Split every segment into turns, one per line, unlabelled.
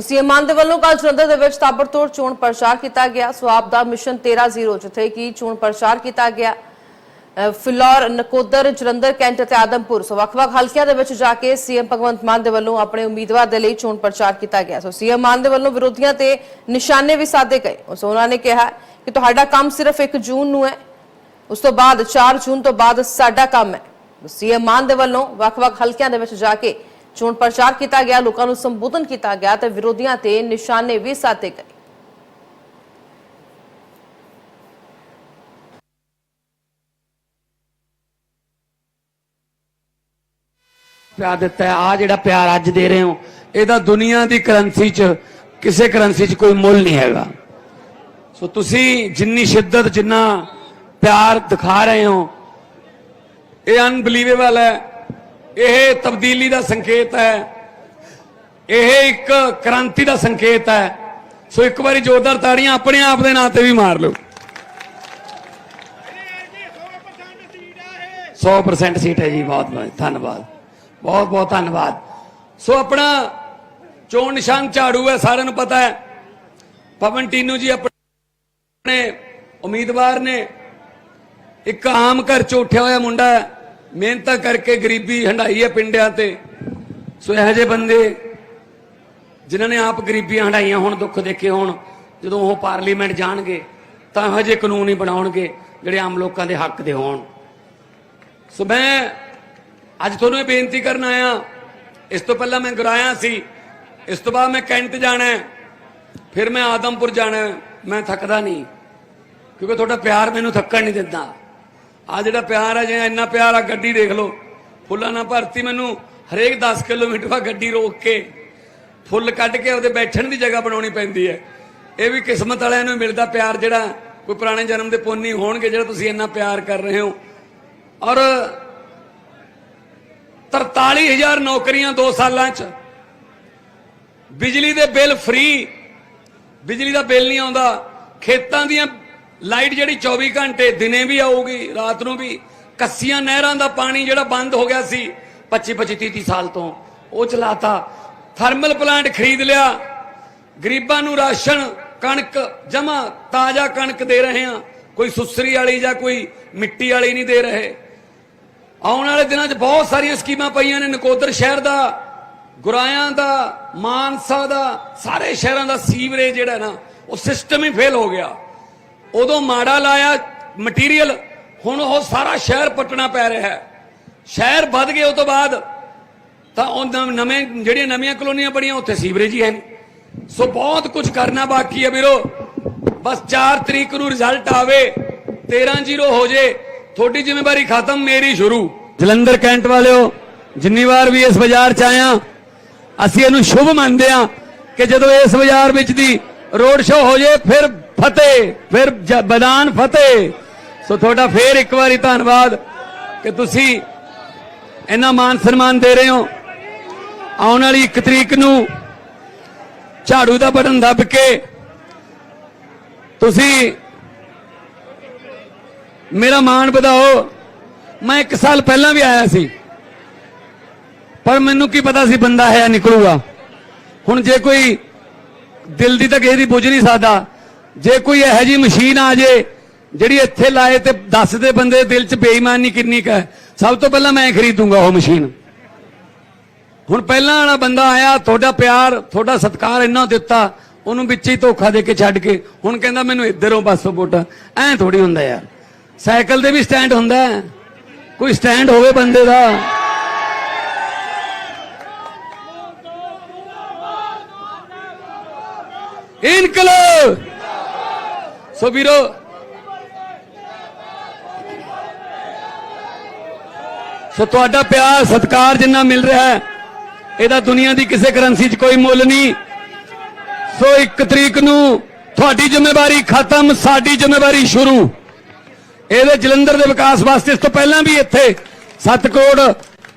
CM ਮਾਨ ਦੇ ਵੱਲੋਂ ਕੱਲ ਜਲੰਧਰ ਦੇ ਵਿੱਚ ਤਾਬੜਤੋੜ ਚੋਣ ਪ੍ਰਚਾਰ ਕੀਤਾ ਗਿਆ। ਸੋ ਆਪ ਦਾ ਮਿਸ਼ਨ 13-0 ਜਿੱਥੇ ਕਿ ਚੋਣ ਪ੍ਰਚਾਰ ਕੀਤਾ ਗਿਆ। ਫਿਲੌਰ, ਨਕੋਦਰ, ਜਲੰਧਰ, ਕੈਂਟ ਅਤੇ ਆਦਮਪੁਰ। ਸੋ ਵੱਖ-ਵੱਖ ਹਲਕਿਆਂ ਦੇ ਵਿੱਚ ਜਾ ਕੇ ਸੀਐਮ ਭਗਵੰਤ ਮਾਨ ਦੇ ਵੱਲੋਂ ਆਪਣੇ ਉਮੀਦਵਾਰ ਦੇ ਲਈ ਚੋਣ ਪ੍ਰਚਾਰ ਕੀਤਾ ਗਿਆ। ਸੋ ਸੀਐਮ ਮਾਨ ਦੇ ਵੱਲੋਂ ਵਿਰੋਧੀਆਂ ਤੇ ਨਿਸ਼ਾਨੇ ਵੀ ਸਾਧੇ ਗਏ। ਸੋ ਉਹਨਾਂ ਨੇ ਕਿਹਾ ਕਿ ਤੁਹਾਡਾ ਕੰਮ ਸਿਰਫ 1 ਜੂਨ ਨੂੰ ਹੈ। ਉਸ ਤੋਂ ਬਾਅਦ 4 ਜੂਨ ਤੋਂ ਬਾਅਦ ਸਾਡਾ ਕੰਮ ਹੈ। ਸੀਐਮ ਮਾਨ ਦੇ ਵੱਲੋਂ ਵੱਖ-ਵੱਖ ਹਲਕਿਆਂ ਦੇ ਵਿੱਚ ਜਾ ਕੇ ਚੋਣ ਪ੍ਰਚਾਰ ਕੀਤਾ ਗਿਆ, ਲੋਕਾਂ ਨੂੰ ਸੰਬੋਧਨ ਕੀਤਾ ਗਿਆ ਤੇ ਵਿਰੋਧੀਆਂ ਤੇ ਨਿਸ਼ਾਨੇ ਵੀ ਸਾਧੇ ਗਏ।
ਪਿਆਰ ਦਿੱਤਾ ਆ ਜਿਹੜਾ ਪਿਆਰ ਅੱਜ ਦੇ ਰਹੇ ਹੋ, ਇਹਦਾ ਦੁਨੀਆ ਦੀ ਕਰੰਸੀ 'ਚ, ਕਿਸੇ ਕਰੰਸੀ 'ਚ ਕੋਈ ਮੁੱਲ ਨਹੀਂ ਹੈਗਾ। ਸੋ ਤੁਸੀਂ ਜਿੰਨੀ ਸ਼ਿੱਦਤ, ਜਿੰਨਾ ਪਿਆਰ ਦਿਖਾ ਰਹੇ ਹੋ, ਇਹ ਅਨਬਲੀਵੇਬਲ ਹੈ। ਇਹ ਤਬਦੀਲੀ ਦਾ ਸੰਕੇਤ ਹੈ। ਇਹ ਇੱਕ ਕ੍ਰਾਂਤੀ ਦਾ ਸੰਕੇਤ ਹੈ। ਸੋ ਇੱਕ ਵਾਰੀ ਜ਼ੋਰਦਾਰ ਤਾੜੀਆਂ ਆਪਣੇ ਆਪ ਦੇ ਨਾਂ ਤੇ ਵੀ ਮਾਰ ਲਓ। 100% ਸੀਟ ਹੈ ਜੀ, ਬਹੁਤ ਬਹੁਤ ਧੰਨਵਾਦ। ਬਹੁਤ ਬਹੁਤ ਧੰਨਵਾਦ। ਸੋ ਆਪਣਾ ਚੋਣ ਨਿਸ਼ਾਨ ਝਾੜੂ ਹੈ, ਸਾਰਿਆਂ ਨੂੰ ਪਤਾ ਹੈ। ਪਵਨ ਟੀਨੂ ਜੀ ਆਪਣੇ ਉਮੀਦਵਾਰ ਨੇ। ਇੱਕ ਆਮ ਘਰ ਚ ਉੱਠਿਆ ਹੋਇਆ ਮੁੰਡਾ ਹੈ। ਮਿਹਨਤਾਂ ਕਰਕੇ ਗਰੀਬੀ ਹੰਡਾਈ ਹੈ ਪਿੰਡਿਆਂ ਤੇ। ਸੋ ਇਹੋ ਜਿਹੇ ਬੰਦੇ ਜਿਨ੍ਹਾਂ ਨੇ ਆਪ ਗਰੀਬੀਆਂ ਹੰਡਾਈਆਂ ਹੁਣ, ਦੁੱਖ ਦੇਖੇ ਹੋਣ, ਜਦੋਂ ਉਹ ਪਾਰਲੀਮੈਂਟ ਜਾਣਗੇ, ਤਾਂ ਇਹੋ ਜਿਹੇ ਕਾਨੂੰਨ ਹੀ ਬਣਾਉਣਗੇ ਜਿਹੜੇ ਆਮ ਲੋਕਾਂ ਦੇ ਹੱਕ ਦੇ ਹੋਣ। ਸੋ ਮੈਂ ਅੱਜ ਤੁਹਾਨੂੰ ਇਹ ਬੇਨਤੀ ਕਰਨ ਆਇਆ, ਇਸ ਤੋਂ ਪਹਿਲਾਂ ਮੈਂ ਗੁਰਾਇਆ ਸੀ, ਇਸ ਤੋਂ ਬਾਅਦ ਮੈਂ ਕੈਂਟ ਜਾਣਾ ਫਿਰ ਮੈਂ ਆਦਮਪੁਰ ਜਾਣਾ ਮੈਂ ਥੱਕਦਾ ਨਹੀਂ, ਕਿਉਂਕਿ ਤੁਹਾਡਾ ਪਿਆਰ ਮੈਨੂੰ ਥੱਕਣ ਨਹੀਂ ਦਿੰਦਾ। ਆ ਜਿਹੜਾ ਪਿਆਰ ਆ ਜੇ ਇੰਨਾ ਪਿਆਰ ਆ, ਗੱਡੀ ਦੇਖ ਲਓ। ਫੁੱਲਾਂ ਨਾਲ ਭਰਤੀ ਮੈਨੂੰ ਹਰੇਕ 10 ਕਿਲੋਮੀਟਰ ਬਾਅਦ ਗੱਡੀ ਰੋਕ ਕੇ। ਫੁੱਲ ਕੱਢ ਕੇ ਉਹਦੇ ਬੈਠਣ ਦੀ ਜਗ੍ਹਾ ਬਣਾਉਣੀ ਪੈਂਦੀ ਹੈ। ਇਹ ਵੀ ਕਿਸਮਤ ਵਾਲਿਆਂ ਨੂੰ ਮਿਲਦਾ ਪਿਆਰ ਜਿਹੜਾ ਕੋਈ ਪੁਰਾਣੇ ਜਨਮ ਦੇ ਪੁੰਨੀ ਹੋਣਗੇ, ਜਿਹੜਾ ਤੁਸੀਂ ਇੰਨਾ ਪਿਆਰ ਕਰ ਰਹੇ ਹੋ। ਔਰ 43000 ਨੌਕਰੀਆਂ 2 ਸਾਲਾਂ ਚ। ਬਿਜਲੀ ਦੇ ਬਿੱਲ ਫ੍ਰੀ ਬਿਜਲੀ ਦਾ ਬਿੱਲ ਨਹੀਂ ਆਉਂਦਾ। ਖੇਤਾਂ ਦੀਆਂ ਲਾਈਟ ਜਿਹੜੀ 24 ਘੰਟੇ ਦਿਨੇ ਵੀ ਆਊਗੀ, ਰਾਤ ਨੂੰ ਵੀ, ਕੱਸੀਆਂ ਨਹਿਰਾਂ ਦਾ ਪਾਣੀ ਜਿਹੜਾ ਬੰਦ ਹੋ ਗਿਆ ਸੀ 25 25 30 ਸਾਲ ਤੋਂ, ਉਹ ਚਲਾਤਾ, ਥਰਮਲ ਪਲਾਂਟ ਖਰੀਦ ਲਿਆ, ਗਰੀਬਾਂ ਨੂੰ ਰਾਸ਼ਨ, ਕਣਕ ਜਮਾ ਤਾਜ਼ਾ ਕਣਕ ਦੇ ਰਹੇ ਆ ਕੋਈ ਸੁਸਰੀ ਵਾਲੀ ਜਾਂ ਕੋਈ ਮਿੱਟੀ ਵਾਲੀ ਨਹੀਂ ਦੇ ਰਹੇ। ਆਉਣ ਵਾਲੇ ਦਿਨਾਂ 'ਚ ਬਹੁਤ ਸਾਰੀਆਂ ਸਕੀਮਾਂ ਪਈਆਂ ਨੇ, ਨਕੋਦਰ ਸ਼ਹਿਰ ਦਾ, ਗੁਰਾਇਆਂ ਦਾ, ਮਾਨਸਾ ਦਾ, ਸਾਰੇ ਸ਼ਹਿਰਾਂ ਦਾ ਸੀਵਰੇਜ ਜਿਹੜਾ ਨਾ, ਉਹ ਸਿਸਟਮ ਹੀ ਫੇਲ ਹੋ ਗਿਆ। ਉਦੋਂ ਮਾੜਾ ਲਾਇਆ ਮਟੀਰੀਅਲ ਹੁਣ ਉਹ ਸਾਰਾ ਸ਼ਹਿਰ ਪਟਣਾ ਪੈ ਰਿਹਾ ਹੈ। ਸ਼ਹਿਰ ਵੱਧ ਗਏ ਉਸ ਤੋਂ ਬਾਅਦ, ਤਾਂ ਉਹ ਨਵੇਂ ਜਿਹੜੀਆਂ ਨਵੀਆਂ ਕਲੋਨੀਆਂ ਬਣੀਆਂ, ਉੱਥੇ ਸੀਵਰੇਜ ਹੀ ਹੈ ਨਹੀਂ। ਸੋ ਬਹੁਤ ਕੁਝ ਕਰਨਾ ਬਾਕੀ ਹੈ ਵੀਰੋ। ਬਸ 4 ਤਰੀਕ ਨੂੰ ਰਿਜ਼ਲਟ ਆਵੇ 13 ਜ਼ੀਰੋ ਹੋ ਜੇ, ਤੁਹਾਡੀ ਜ਼ਿੰਮੇਵਾਰੀ ਖਤਮ, ਮੇਰੀ ਸ਼ੁਰੂ। ਜਲੰਧਰ ਕੈਂਟ ਵਾਲਿਓ, ਜਿੰਨੀ ਵਾਰ ਵੀ ਇਸ ਬਾਜ਼ਾਰ ਚ ਆਇਆ, ਅਸੀਂ ਇਹਨੂੰ ਸ਼ੁਭ ਮੰਨਦੇ ਆ ਕਿ ਜਦੋਂ ਇਸ ਬਾਜ਼ਾਰ ਵਿੱਚ ਦੀ ਰੋਡ ਸ਼ੋ ਹੋ ਜੇ, ਫਿਰ ਫਤਿਹ, ਫਿਰ ਜ- ਬਦਾਨ ਫਤਿਹ। ਸੋ ਤੁਹਾਡਾ ਫੇਰ ਇੱਕ ਵਾਰੀ ਧੰਨਵਾਦ ਕਿ ਤੁਸੀਂ ਇੰਨਾ ਮਾਨ ਸਨਮਾਨ ਦੇ ਰਹੇ ਹੋ। ਆਉਣ ਵਾਲੀ 1 ਤਰੀਕ ਨੂੰ ਝਾੜੂ ਦਾ ਬਟਨ ਦੱਬ ਕੇ ਤੁਸੀਂ ਮੇਰਾ ਮਾਣ ਵਧਾਓ। ਮੈਂ 1 ਸਾਲ ਪਹਿਲਾਂ ਵੀ ਆਇਆ ਸੀ। ਪਰ ਮੈਨੂੰ ਕੀ ਪਤਾ ਸੀ ਬੰਦਾ ਹੈ ਨਿਕਲੂਗਾ। ਹੁਣ ਜੇ ਕੋਈ ਦਿਲ ਦੀ ਤਾਂ ਕਿਸੇ ਦੀ ਬੁੱਝ ਨਹੀਂ ਸਕਦਾ। ਜੇ ਕੋਈ ਇਹੋ ਜੀ ਮਸ਼ੀਨ ਆ ਜੇ, ਜਿਹੜੀ ਇੱਥੇ ਲਾਏ ਤੇ ਦੱਸਦੇ ਬੰਦੇ ਦਿਲ 'ਚ ਬੇਈਮਾਨੀ ਕਿੰਨੀ ਕੁ ਸਭ ਤੋਂ ਪਹਿਲਾਂ ਮੈਂ ਖਰੀਦੂੰਗਾ ਉਹ ਮਸ਼ੀਨ। ਹੁਣ ਪਹਿਲਾਂ ਵਾਲਾ ਬੰਦਾ ਆਇਆ, ਤੁਹਾਡਾ ਪਿਆਰ, ਤੁਹਾਡਾ ਸਤਿਕਾਰ ਇੰਨਾ ਦਿੱਤਾ, ਉਹਨੂੰ ਵਿੱਚ ਹੀ ਧੋਖਾ ਦੇ ਕੇ ਛੱਡ ਕੇ, ਹੁਣ ਕਹਿੰਦਾ ਮੈਨੂੰ ਇੱਧਰੋਂ ਪਾਸੋਂ ਵੋਟਾਂ ਐਂ ਥੋੜੀ ਹੁੰਦਾ ਯਾਰ। ਸਾਈਕਲ ਤੇ ਵੀ ਸਟੈਂਡ ਹੁੰਦਾ ਕੋਈ ਸਟੈਂਡ ਹੋਵੇ ਬੰਦੇ ਦਾ। ਇਨਕਲਾਬ! ਸੋ ਵੀਰੋ, ਸੋ ਤੁਹਾਡਾ ਪਿਆਰ, ਸਤਿਕਾਰ ਜਿੰਨਾ ਮਿਲ ਰਿਹਾ ਹੈ, ਇਹਦਾ ਦੁਨੀਆ ਦੀ ਕਿਸੇ ਕਰੰਸੀ 'ਚ ਕੋਈ ਮੁੱਲ ਨਹੀਂ। ਸੋ ਇੱਕ ਤਰੀਕ ਨੂੰ ਤੁਹਾਡੀ ਜ਼ਿੰਮੇਵਾਰੀ ਖਤਮ, ਸਾਡੀ ਜ਼ਿੰਮੇਵਾਰੀ ਸ਼ੁਰੂ। ਇਹਦੇ ਜਲੰਧਰ ਦੇ ਵਿਕਾਸ ਵਾਸਤੇ ਇਸ ਤੋਂ ਪਹਿਲਾਂ ਵੀ ਇੱਥੇ 7 ਕਰੋੜ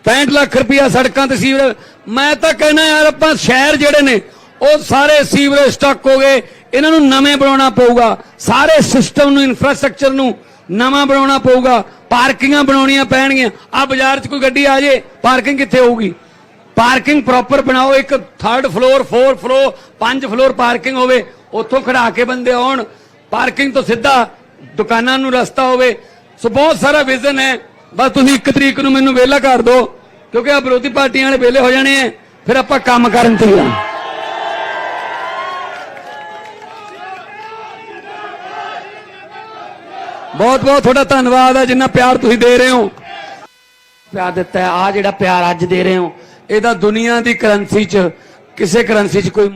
65 ਲੱਖ ਰੁਪਇਆ ਸੜਕਾਂ ਤੇ ਸੀਵਰੇਜ ਮੈਂ ਤਾਂ ਕਹਿਣਾ ਯਾਰ, ਆਪਾਂ ਸ਼ਹਿਰ ਜਿਹੜੇ ਨੇ, ਉਹ ਸਾਰੇ ਸੀਵਰੇਜ ਸਟਕ ਹੋ ਗਏ। ਇਹਨਾਂ ਨੂੰ ਨਵੇਂ ਬਣਾਉਣਾ ਪਊਗਾ। ਸਾਰੇ ਸਿਸਟਮ ਨੂੰ ਇਨਫਰਾਸਟ੍ਰਕਚਰ ਨੂੰ ਨਵਾਂ ਬਣਾਉਣਾ ਪਊਗਾ। ਪਾਰਕਿੰਗਾਂ ਬਣਾਉਣੀਆਂ ਪੈਣਗੀਆਂ। ਆ ਬਾਜ਼ਾਰ 'ਚ ਕੋਈ ਗੱਡੀ ਆ ਜੇ, ਪਾਰਕਿੰਗ ਕਿੱਥੇ ਹੋਊਗੀ? ਪਾਰਕਿੰਗ ਪ੍ਰੋਪਰ ਬਣਾਓ, ਇੱਕ ਥਰਡ ਫਲੋਰ ਫੋਰ ਫਲੋਰ ਪੰਜ ਫਲੋਰ ਪਾਰਕਿੰਗ ਹੋਵੇ, ਉੱਥੋਂ ਖੜਾ ਕੇ ਬੰਦੇ ਆਉਣ। ਪਾਰਕਿੰਗ ਤੋਂ ਸਿੱਧਾ ਦੁਕਾਨਾਂ ਨੂੰ ਰਸਤਾ ਹੋਵੇ। ਸੋ ਬਹੁਤ ਸਾਰਾ ਵਿਜ਼ਨ ਹੈ। ਬਸ ਤੁਸੀਂ ਇੱਕ ਤਰੀਕ ਨੂੰ ਮੈਨੂੰ ਵਿਹਲਾ ਕਰ ਦਿਓ, ਕਿਉਂਕਿ ਆ ਵਿਰੋਧੀ ਪਾਰਟੀਆਂ ਵਾਲੇ ਵਿਹਲੇ ਹੋ ਜਾਣੇ ਆ। ਫਿਰ ਆਪਾਂ ਕੰਮ ਕਰਨ ਤੇ ਆ। ਬਹੁਤ ਬਹੁਤ ਤੁਹਾਡਾ ਧੰਨਵਾਦ ਹੈ, ਜਿੰਨਾ ਪਿਆਰ ਤੁਸੀਂ ਦੇ ਰਹੇ ਹੋ। ਪਿਆਰ ਦਿੱਤਾ ਹੈ ਆ ਜਿਹੜਾ ਪਿਆਰ ਅੱਜ ਦੇ ਰਹੇ ਹੋ, ਇਹਦਾ ਦੁਨੀਆ ਦੀ ਕਰੰਸੀ 'ਚ, ਕਿਸੇ ਕਰੰਸੀ 'ਚ ਕੋਈ